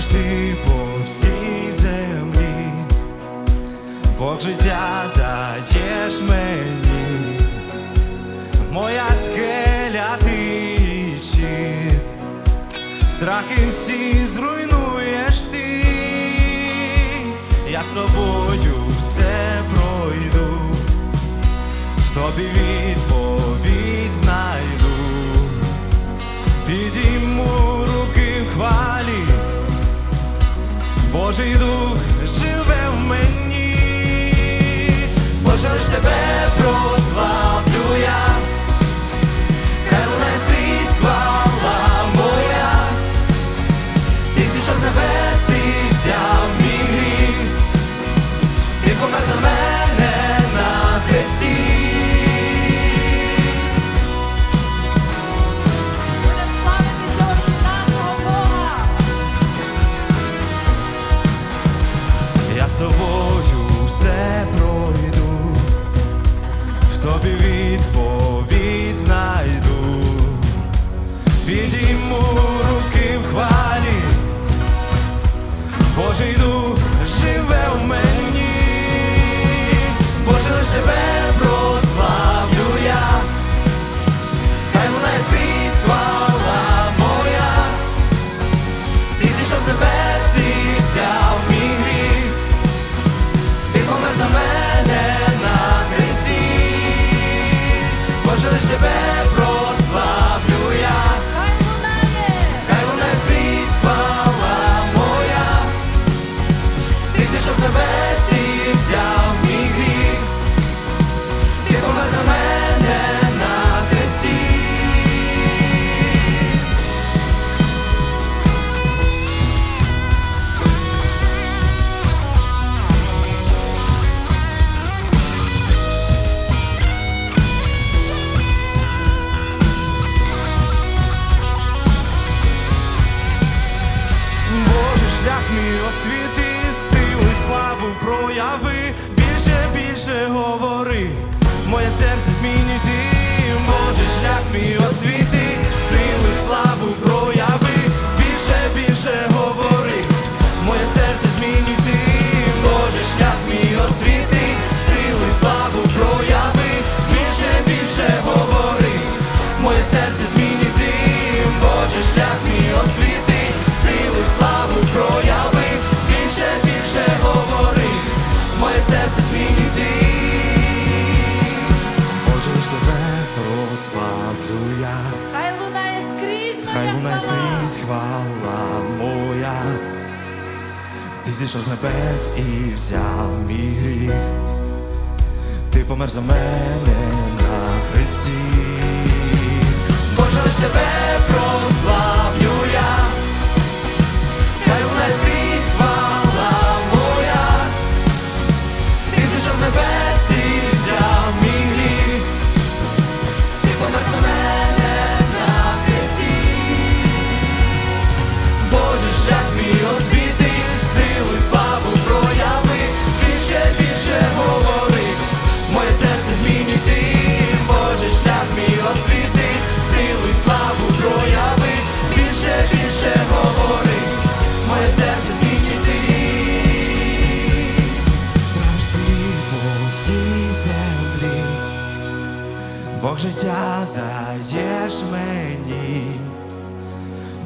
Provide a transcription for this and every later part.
робиш по всій землі, Бог життя даєш мені, моя скеля ти щит, страхи всі зруйнуєш ти, я з тобою. Тобою все пройду, в тобі відповідь знайду, шлях мій освіти, силу славу прояви, більше, більше говори, моє серце змінюй Боже, шлях мій освіти, силу й славу прояви, більше, більше говори, моє серце змінюй Боже, шлях мій освіти, силу й славу прояви, більше, більше говори, моє серце змінюй Боже, шлях лунає хвала. моя. Ти зійшов з небес і взяв мій гріх. Ти помер за мене на хресті. Боже, лиш тебе прославлю Бог життя даєш мені.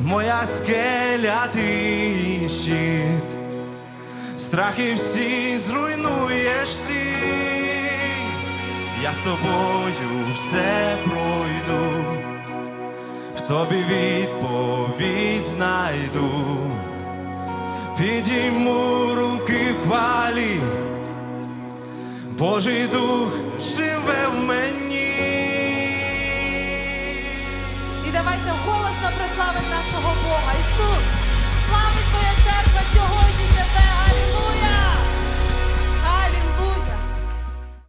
Моя скеля ти щит, страхи всі зруйнуєш ти, я з тобою все пройду, в тобі відповідь знайду, підійму руки хвалі, Божий дух живе в мені. Давайте голосно прославимо нашого Бога. Ісус,